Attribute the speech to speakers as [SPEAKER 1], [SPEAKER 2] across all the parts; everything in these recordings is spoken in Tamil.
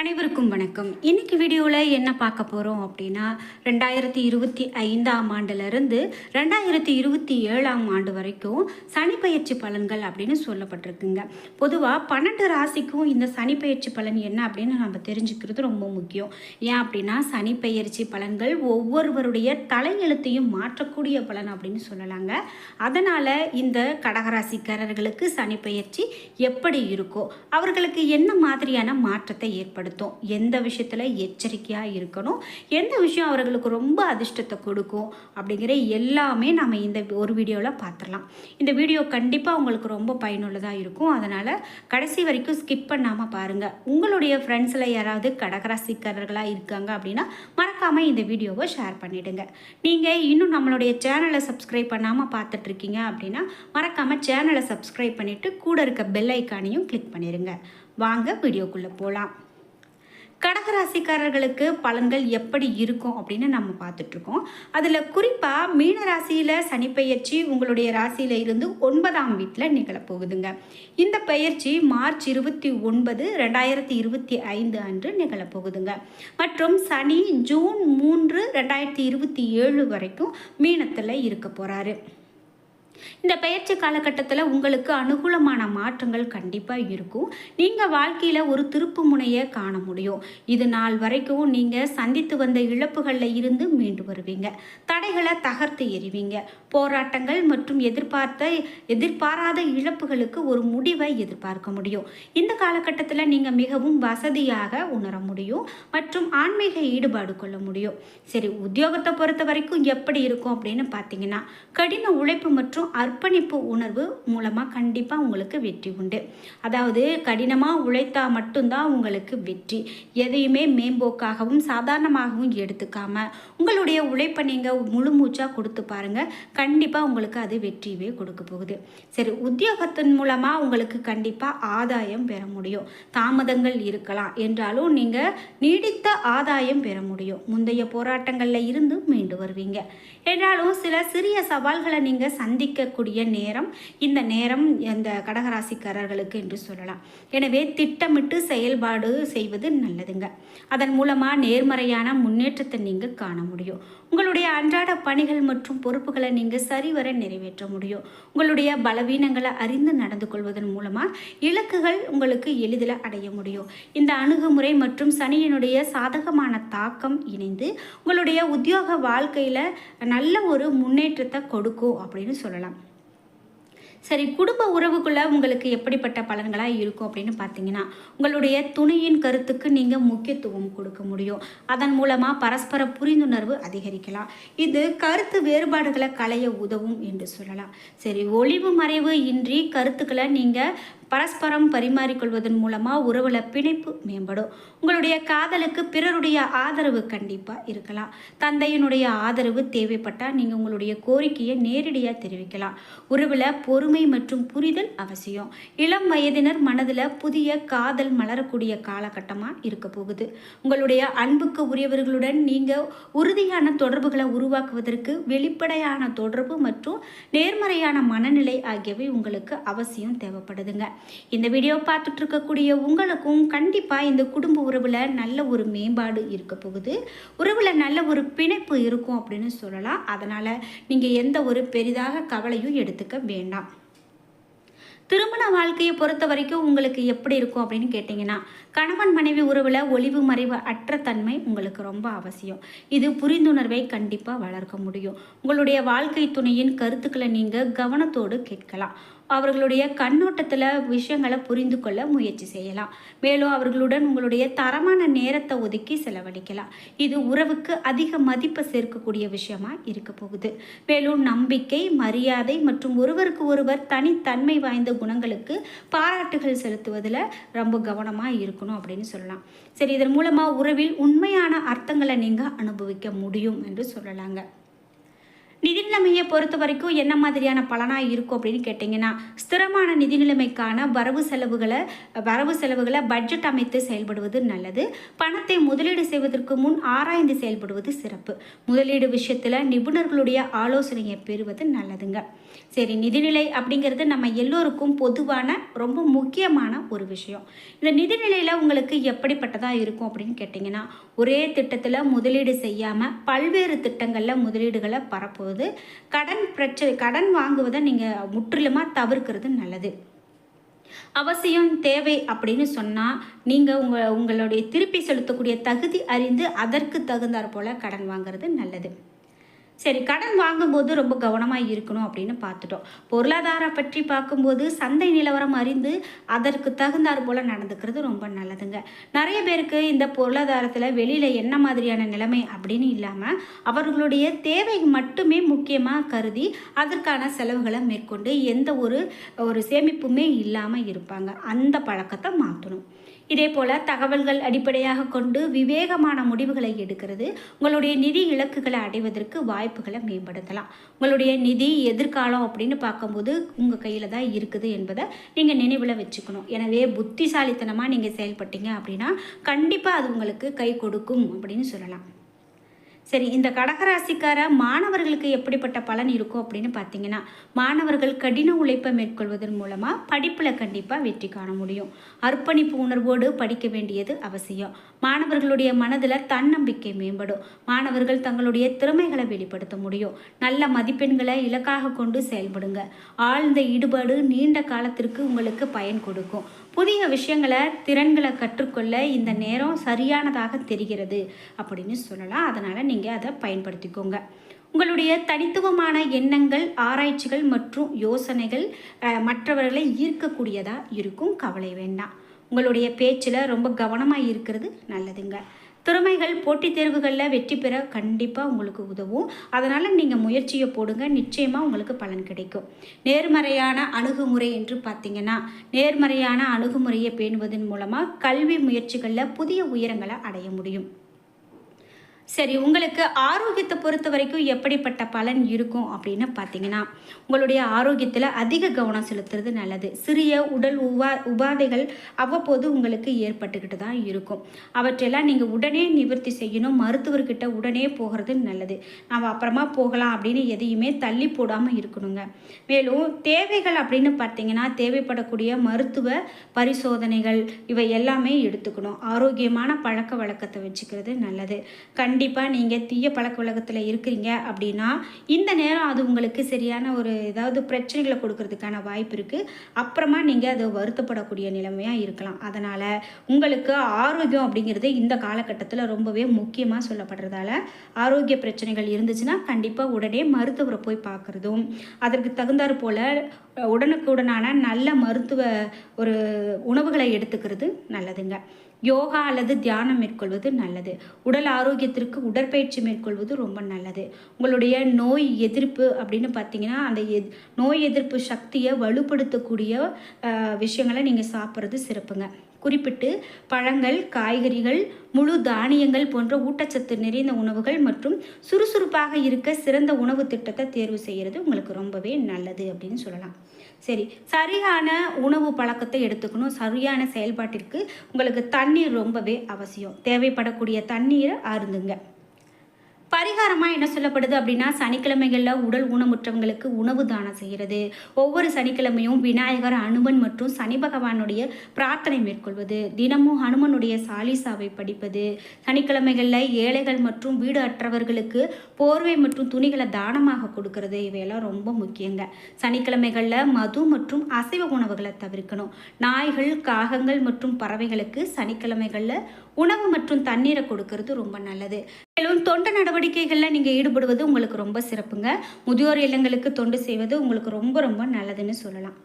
[SPEAKER 1] அனைவருக்கும் வணக்கம். இன்னைக்கு வீடியோவில் என்ன பார்க்க போகிறோம் அப்படின்னா ரெண்டாயிரத்தி இருபத்தி ஐந்தாம் ஆண்டுலேருந்து ரெண்டாயிரத்தி இருபத்தி ஏழாம் ஆண்டு வரைக்கும் சனி பயிற்சி பலன்கள் அப்படின்னு சொல்லப்பட்டிருக்குங்க. பொதுவாக பன்னெண்டு ராசிக்கும் இந்த சனி பயிற்சி பலன் என்ன அப்படின்னு நம்ம தெரிஞ்சுக்கிறது ரொம்ப முக்கியம். ஏன் அப்படின்னா சனி பயிற்சி பலன்கள் ஒவ்வொருவருடைய தலையெழுத்தையும் மாற்றக்கூடிய பலன் அப்படின்னு சொல்லலாங்க. அதனால் இந்த கடகராசிக்காரர்களுக்கு சனி பயிற்சி எப்படி இருக்கோ அவர்களுக்கு என்ன மாதிரியான மாற்றத்தை ஏற்படுத்தும் எந்த விஷயத்தில் எச்சரிக்கையாக இருக்கணும்? எந்த விஷயம் அவர்களுக்கு ரொம்ப அதிர்ஷ்டத்தை கொடுக்கும்? அப்படிங்கிற எல்லாமே நம்ம இந்த ஒரு வீடியோவில் பார்த்துடலாம் இந்த வீடியோ கண்டிப்பாக உங்களுக்கு ரொம்ப பயனுள்ளதாக இருக்கும். அதனால் கடைசி வரைக்கும் ஸ்கிப் பண்ணாமல் பாருங்கள் உங்களுடைய ஃப்ரெண்ட்ஸில் யாராவது கடகராசிக்காரர்களாக இருக்காங்க அப்படின்னா மறக்காமல் இந்த வீடியோவை ஷேர் பண்ணிவிடுங்க நீங்கள் இன்னும் நம்மளுடைய சேனலை சப்ஸ்கிரைப் பண்ணாமல் பார்த்துட்ருக்கீங்க அப்படின்னா மறக்காமல் சேனலை சப்ஸ்கிரைப் பண்ணிவிட்டு கூட இருக்க பெல் ஐக்கானையும் கிளிக் பண்ணிடுங்க வாங்க வீடியோக்குள்ளே போகலாம் கடகராசிக்காரர்களுக்கு பலன்கள் எப்படி இருக்கும் அப்படின்னு நம்ம பார்த்துட்ருக்கோம். அதில் குறிப்பாக மீன ராசியில் சனிப்பெயர்ச்சி உங்களுடைய ராசியில் இருந்து ஒன்பதாம் வீட்டில் நிகழப்போகுதுங்க. இந்த பெயர்ச்சி மார்ச் இருபத்தி ஒன்பது ரெண்டாயிரத்தி இருபத்தி ஐந்து அன்று நிகழப்போகுதுங்க. மற்றும் சனி ஜூன் மூன்று ரெண்டாயிரத்தி இருபத்தி ஏழு வரைக்கும் மீனத்தில் இருக்க போகிறாரு இந்த பயிற்சி காலகட்டத்தில் உங்களுக்கு அனுகூலமான மாற்றங்கள் கண்டிப்பாக இருக்கும். நீங்கள் வாழ்க்கையில் ஒரு திருப்பு முனையை காண முடியும். இது நாள் வரைக்கும் நீங்கள் சந்தித்து வந்த இழப்புகளில் இருந்து மீண்டு வருவீங்க. தடைகளை தகர்த்து எறிவீங்க. போராட்டங்கள் மற்றும் எதிர்பார்த்த எதிர்பாராத இழப்புகளுக்கு ஒரு முடிவை எதிர்பார்க்க முடியும். இந்த காலகட்டத்தில் நீங்கள் மிகவும் வசதியாக உணர முடியும் மற்றும் ஆன்மீக ஈடுபாடு கொள்ள முடியும். சரி உத்தியோகத்தை பொறுத்த வரைக்கும் எப்படி இருக்கும் அப்படின்னு பார்த்தீங்கன்னா கடின உழைப்பு மற்றும் அர்ப்பணிப்பு உணர்வு மூலமாக கண்டிப்பாக உங்களுக்கு வெற்றி உண்டு. அதாவது கடினமாக உழைத்தா மட்டும்தான் உங்களுக்கு வெற்றி. எதையுமே மேம்போக்காகவும் சாதாரணமாகவும் எடுத்துக்காம உங்களுடைய உழைப்பை நீங்கள் முழு மூச்சாக கொடுத்து பாருங்கள் கண்டிப்பாக உங்களுக்கு அது வெற்றியவே கொடுக்க போகுது. சரி உத்தியோகத்தின் மூலமாக உங்களுக்கு கண்டிப்பாக ஆதாயம் பெற முடியும். தாமதங்கள் இருக்கலாம். என்றாலும் நீங்கள் நீடித்த ஆதாயம் பெற முடியும். முந்தைய போராட்டங்களில் இருந்து மீண்டு வருவீங்க. என்றாலும் சில சிறிய சவால்களை நீங்கள் சந்திக்க சந்திக்கக்கூடிய நேரம் இந்த நேரம் இந்த கடகராசிக்காரர்களுக்கு என்று சொல்லலாம். எனவே திட்டமிட்டு செயல்பாடு செய்வது நல்லதுங்க. அதன் மூலமாக நேர்மறையான முன்னேற்றத்தை நீங்கள் காண முடியும். உங்களுடைய அன்றாட பணிகள் மற்றும் பொறுப்புகளை நீங்கள் சரிவர நிறைவேற்ற முடியும். உங்களுடைய பலவீனங்களை அறிந்து நடந்து கொள்வதன் மூலமாக இலக்குகள் உங்களுக்கு எளிதில் அடைய முடியும். இந்த அணுகுமுறை மற்றும் சனியினுடைய சாதகமான தாக்கம் இணைந்து உங்களுடைய உத்தியோக வாழ்க்கையில் நல்ல ஒரு முன்னேற்றத்தை கொடுக்கும் அப்படின்னு சொல்லலாம். சரி குடும்ப உறவுக்குள்ள உங்களுக்கு எப்படிப்பட்ட பலன்களாக இருக்கும் அப்படின்னு பார்த்தீங்கன்னா உங்களுடைய துணையின் கருத்துக்கு நீங்கள் முக்கியத்துவம் கொடுக்க முடியும். அதன் மூலமாக பரஸ்பர புரிந்துணர்வு அதிகரிக்கலாம். இது கருத்து வேறுபாடுகளை களைய உதவும் என்று சொல்லலாம். சரி ஒளிவு மறைவு இன்றி கருத்துக்களை நீங்கள் பரஸ்பரம் பரிமாறிக்கொள்வதன் மூலமாக உறவுல பிணைப்பு மேம்படும். உங்களுடைய காதலுக்கு பிறருடைய ஆதரவு கண்டிப்பாக இருக்கலாம். தந்தையினுடைய ஆதரவு தேவைப்பட்டால் நீங்கள் உங்களுடைய கோரிக்கையை நேரடியாக தெரிவிக்கலாம். உறவில் பொறுமை மற்றும் புரிதல் அவசியம். இளம் வயதினர் மனதில் புதிய காதல் மலரக்கூடிய காலகட்டமாக இருக்க போகுது. உங்களுடைய அன்புக்கு உரியவர்களுடன் நீங்கள் உறுதியான தொடர்புகளை உருவாக்குவதற்கு வெளிப்படையான தொடர்பு மற்றும் நேர்மறையான மனநிலை ஆகியவை உங்களுக்கு அவசியம் தேவைப்படுதுங்க. இந்த வீடியோ பார்த்துட்டு இருக்கக்கூடிய உங்களுக்கும் கண்டிப்பாக இந்த குடும்ப உறவில் நல்ல ஒரு மேம்பாடு இருக்க போகுது. உறவில் நல்ல ஒரு பிணைப்பு இருக்கும் அப்படின்னு சொல்லலாம். அதனால் நீங்கள் எந்த ஒரு பெரிதாக கவலையும் எடுத்துக்க வேண்டாம். திருமண வாழ்க்கையை பொறுத்த வரைக்கும் உங்களுக்கு எப்படி இருக்கும் அப்படின்னு கேட்டிங்கன்னா கணவன் மனைவி உறவில் ஒளிவு மறைவு அற்ற தன்மை உங்களுக்கு ரொம்ப அவசியம். இது புரிந்துணர்வை கண்டிப்பாக வளர்க்க முடியும். உங்களுடைய வாழ்க்கை துணையின் கருத்துக்களை நீங்கள் கவனத்தோடு கேட்கலாம். அவர்களுடைய கண்ணோட்டத்தில் விஷயங்களை புரிந்து கொள்ள முயற்சி செய்யலாம். மேலும் அவர்களுடன் உங்களுடைய தரமான நேரத்தை ஒதுக்கி செலவழிக்கலாம். இது உறவுக்கு அதிக மதிப்பை சேர்க்கக்கூடிய விஷயமா இருக்க போகுது. மேலும் நம்பிக்கை மரியாதை மற்றும் ஒருவருக்கு ஒருவர் தனித்தன்மை வாய்ந்த குணங்களுக்கு பாராட்டுகள் செலுத்துவதில் ரொம்ப கவனமாக இருக்கணும் அப்படின்னு சொல்லலாம். சரி இதன் மூலமாக உறவில் உண்மையான அர்த்தங்களை நீங்கள் அனுபவிக்க முடியும் என்று சொல்லலாங்க. நிதி நிலைமையை பொறுத்த வரைக்கும் என்ன மாதிரியான பலனாக இருக்கும் அப்படின்னு கேட்டிங்கன்னா ஸ்திரமான நிதி நிலைமைக்கான வரவு செலவுகளை வரவு செலவுகளை பட்ஜெட் அமைத்து செயல்படுவது நல்லது. பணத்தை முதலீடு செய்வதற்கு முன் ஆராய்ந்து செயல்படுவது சிறப்பு. முதலீடு விஷயத்தில் நிபுணர்களுடைய ஆலோசனையை பெறுவது நல்லதுங்க. சரி நிதிநிலை அப்படிங்கிறது நம்ம எல்லோருக்கும் பொதுவான ரொம்ப முக்கியமான ஒரு விஷயம். இந்த நிதிநிலையில் உங்களுக்கு எப்படிப்பட்டதாக இருக்கும் அப்படின்னு கேட்டிங்கன்னா ஒரே திட்டத்தில் முதலீடு செய்யாமல் பல்வேறு திட்டங்களில் முதலீடுகளை பரப்புவது கடன் பிரச்சனை கடன் வாங்குவதை நீங்கள் முற்றிலுமாக தவிர்க்கிறது நல்லது. அவசியம் தேவை அப்படின்னு சொன்னால் நீங்கள் உங்கள் உங்களுடைய திருப்பி செலுத்தக்கூடிய தகுதி அறிந்து அதற்கு தகுந்தாற் போல் கடன் வாங்குறது நல்லது. சரி கடன் வாங்கும்போது ரொம்ப கவனமாக இருக்கணும் அப்படின்னு பார்த்துட்டோம். பொருளாதாரம் பற்றி பார்க்கும்போது சந்தை நிலவரம் அறிந்து அதற்கு தகுந்தாற் போல் நடந்துக்கிறது ரொம்ப நல்லதுங்க. நிறைய பேருக்கு இந்த பொருளாதாரத்தில் வெளியில் என்ன மாதிரியான நிலைமை அப்படின்னு இல்லாமல் அவர்களுடைய தேவை மட்டுமே முக்கியமாக கருதி அதற்கான செலவுகளை மேற்கொண்டு எந்த ஒரு ஒரு சேமிப்புமே இல்லாமல் இருப்பாங்க. அந்த பழக்கத்தை மாற்றணும் இதே போல் தகவல்கள் அடிப்படையாக கொண்டு விவேகமான முடிவுகளை எடுக்கிறது. உங்களுடைய நிதி இலக்குகளை அடைவதற்கு வாய்ப்புகளை மேம்படுத்தலாம். உங்களுடைய நிதி எதிர்காலம் அப்படின்னு பார்க்கும்போது உங்கள் கையில் தான் இருக்குது என்பதை நீங்கள் நினைவில் வச்சுக்கணும். எனவே புத்திசாலித்தனமாக நீங்கள் செயல்பட்டீங்க அப்படின்னா கண்டிப்பாக அது உங்களுக்கு கை கொடுக்கும் அப்படின்னு சொல்லலாம். சரி இந்த கடகராசிக்கார மாணவர்களுக்கு எப்படிப்பட்ட பலன் இருக்கும் அப்படின்னு பார்த்தீங்கன்னா மாணவர்கள் கடின உழைப்பை மேற்கொள்வதன் மூலமாக படிப்பில் கண்டிப்பாக வெற்றி காண முடியும். அர்ப்பணிப்பு உணர்வோடு படிக்க வேண்டியது அவசியம். மாணவர்களுடைய மனதில் தன்னம்பிக்கை மேம்படும். மாணவர்கள் தங்களுடைய திறமைகளை வெளிப்படுத்த முடியும். நல்ல மதிப்பெண்களை இலக்காக கொண்டு செயல்படுங்க. ஆழ்ந்த ஈடுபாடு நீண்ட காலத்திற்கு உங்களுக்கு பயன் கொடுக்கும். புதிய விஷயங்களை திறன்களை கற்றுக்கொள்ள இந்த நேரம் சரியானதாக தெரிகிறது. அப்படின்னு சொல்லலாம். அதனால் நீங்கள் அதை பயன்படுத்திக்கோங்க. உங்களுடைய தனித்துவமான எண்ணங்கள் ஆராய்ச்சிகள் மற்றும் யோசனைகள் மற்றவர்களை ஈர்க்கக்கூடியதாக இருக்கும். கவலை வேண்டாம். உங்களுடைய பேச்சில் ரொம்ப கவனமாக இருக்கிறது நல்லதுங்க. திறமைகள் போட்டித் தேர்வுகளில் வெற்றி பெற கண்டிப்பாக உங்களுக்கு உதவும். அதனால் நீங்கள் முயற்சியை போடுங்க நிச்சயமாக உங்களுக்கு பலன் கிடைக்கும். நேர்மறையான அணுகுமுறை என்று பார்த்தீங்கன்னா நேர்மறையான அணுகுமுறையை பேணுவதன் மூலமாக கல்வி முயற்சிகளில் புதிய உயரங்களை அடைய முடியும். சரி உங்களுக்கு ஆரோக்கியத்தை பொறுத்த வரைக்கும் எப்படிப்பட்ட பலன் இருக்கும் அப்படின்னு பார்த்தீங்கன்னா உங்களுடைய ஆரோக்கியத்தில் அதிக கவனம் செலுத்துறது நல்லது. சிறிய உடல் உபா உபாதைகள் அவ்வப்போது உங்களுக்கு ஏற்பட்டுக்கிட்டு தான் இருக்கும். அவற்றெல்லாம் நீங்கள் உடனே நிவர்த்தி செய்யணும். மருத்துவர்கிட்ட உடனே போகிறது நல்லது. நம்ம அப்புறமா போகலாம் அப்படின்னு எதையுமே தள்ளி போடாமல் இருக்கணுங்க. மேலும் தேவைகள் அப்படின்னு பார்த்தீங்கன்னா தேவைப்படக்கூடிய மருத்துவ பரிசோதனைகள் இவை எல்லாமே எடுத்துக்கணும். ஆரோக்கியமான பழக்க வழக்கத்தை வச்சுக்கிறது நல்லது. கண் கண்டிப்பாக நீங்கள் தீய பழக்க உலகத்தில் இருக்கிறீங்க அப்படின்னா இந்த நேரம் அது உங்களுக்கு சரியான ஒரு ஏதாவது பிரச்சனைகளை கொடுக்கறதுக்கான வாய்ப்பு இருக்குது அப்புறமா நீங்கள் அது வருத்தப்படக்கூடிய நிலைமையாக இருக்கலாம். அதனால் உங்களுக்கு ஆரோக்கியம் அப்படிங்கிறது இந்த காலகட்டத்தில் ரொம்பவே முக்கியமாக சொல்லப்படுறதால ஆரோக்கிய பிரச்சனைகள் இருந்துச்சுன்னா கண்டிப்பாக உடனே மருத்துவரை போய் பார்க்குறதும் அதற்கு தகுந்தாற் போல் உடனுக்குடனான நல்ல மருத்துவ ஒரு உணவுகளை எடுத்துக்கிறது நல்லதுங்க. யோகா அல்லது தியானம் மேற்கொள்வது நல்லது. உடல் ஆரோக்கியத்திற்கு உடற்பயிற்சி மேற்கொள்வது ரொம்ப நல்லது. உங்களுடைய நோய் எதிர்ப்பு அப்படின்னு பார்த்தீங்கன்னா அந்த எத் நோய் எதிர்ப்பு சக்தியை வலுப்படுத்தக்கூடிய விஷயங்களை நீங்கள் சாப்பிட்றது சிறப்புங்க. குறிப்பிட்டு பழங்கள் காய்கறிகள் முழு தானியங்கள் போன்ற ஊட்டச்சத்து நிறைந்த உணவுகள் மற்றும் சுறுசுறுப்பாக இருக்க சிறந்த உணவு திட்டத்தை தேர்வு செய்கிறது உங்களுக்கு ரொம்பவே நல்லது அப்படின்னு சொல்லலாம். சரி சரியான உணவு பழக்கத்தை எடுத்துக்கணும். சரியான செயல்பாட்டிற்கு உங்களுக்கு தண்ணீர் ரொம்பவே அவசியம். தேவைப்படக்கூடிய தண்ணீரை அருந்துங்க. பரிகாரமாக என்ன சொல்லப்படுது அப்படின்னா சனிக்கிழமைகளில் உடல் ஊனமுற்றவங்களுக்கு உணவு தானம் செய்கிறது. ஒவ்வொரு சனிக்கிழமையும் விநாயகர் அனுமன் மற்றும் சனி பகவானுடைய பிரார்த்தனை மேற்கொள்வது. தினமும் ஹனுமனுடைய சாலிசாவை படிப்பது. சனிக்கிழமைகளில் ஏழைகள் மற்றும் வீடு அற்றவர்களுக்கு போர்வை மற்றும் துணிகளை தானமாக கொடுக்கறது. இவையெல்லாம் ரொம்ப முக்கியங்க. சனிக்கிழமைகளில் மது மற்றும் அசைவ உணவுகளை தவிர்க்கணும். நாய்கள் காகங்கள் மற்றும் பறவைகளுக்கு சனிக்கிழமைகளில் உணவு மற்றும் தண்ணீரை கொடுக்கறது ரொம்ப நல்லது. மேலும் தொண்டு நடவடிக்கைகளில் நீங்கள் ஈடுபடுவது உங்களுக்கு ரொம்ப சிறப்புங்க. முதியோர் இல்லங்களுக்கு தொண்டு செய்வது உங்களுக்கு ரொம்ப ரொம்ப நல்லதுன்னு சொல்லலாம்.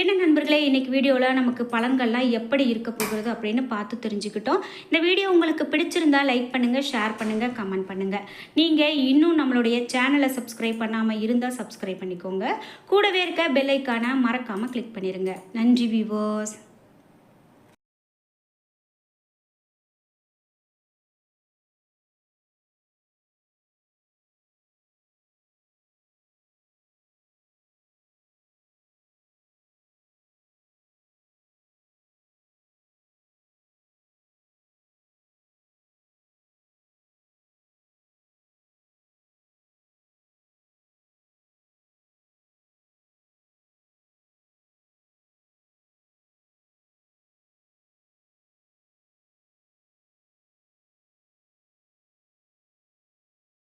[SPEAKER 1] என்ன நண்பர்களே இன்றைக்கி வீடியோவில் நமக்கு பலன்கள்லாம் எப்படி இருக்க போகிறது அப்படின்னு பார்த்து தெரிஞ்சுக்கிட்டோம். இந்த வீடியோ உங்களுக்கு பிடிச்சிருந்தா லைக் பண்ணுங்கள் ஷேர் பண்ணுங்கள் கமெண்ட் பண்ணுங்கள் நீங்கள் இன்னும் நம்மளுடைய சேனலை சப்ஸ்கிரைப் பண்ணாமல் இருந்தால் சப்ஸ்கிரைப் பண்ணிக்கோங்க. கூடவே இருக்க பெல்லைக்கான மறக்காமல் கிளிக் பண்ணிடுங்க நன்றி விவோஸ்